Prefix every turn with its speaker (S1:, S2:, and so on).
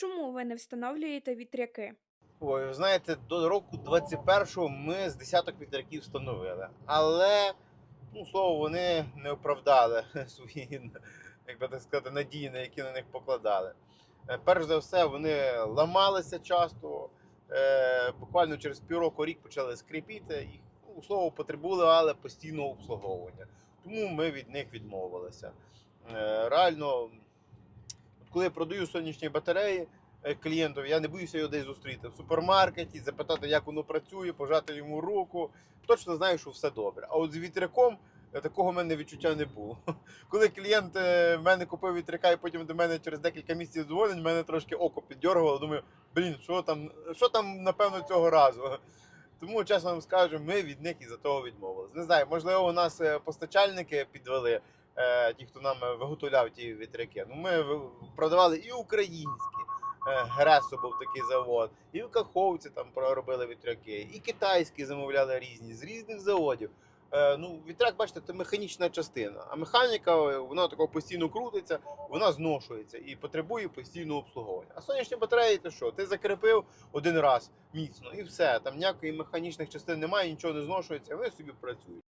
S1: Чому ви не встановлюєте вітряки?
S2: Ой, знаєте, до року 21-го ми з десяток вітряків встановили. Але, ну, слово, вони не оправдали свої, як би так сказати, надії, на які на них покладали. Е, Перш за все, вони ламалися часто. Е, буквально через півроку рік почали скрипіти і, ну, слово, потребували постійного обслуговування. Тому ми від них відмовилися. Е, реально, коли я продаю сонячні батареї, е, клієнтові, я не боюся його десь зустріти в супермаркеті, запитати, як воно працює, пожати йому руку. Точно знаю, що все добре. А от з вітряком е, такого в мене відчуття не було. Коли клієнт е, в мене купив вітряка і потім до мене через декілька місяців дзвонить, мене трошки око піддергувало. Думаю, блін, що там, що там, напевно, цього разу. Тому, чесно вам скажу, ми від них із-за того відмовилися. Не знаю, можливо, у нас постачальники підвели, ті, хто нам е, виготовляв ті вітряки. Ну, ми продавали і українські. е, Гресо був такий завод, і в Каховці там робили вітряки, і китайські замовляли різні з різних заводів. Е, ну, вітряк, бачите, це механічна частина. А механіка, е, вона такого постійно крутиться, вона зношується і потребує постійного обслуговування. А сонячні батареї, то що? Ти закріпив один раз міцно і все. Там ніякої механічних частин немає, нічого не зношується, вони собі працюють.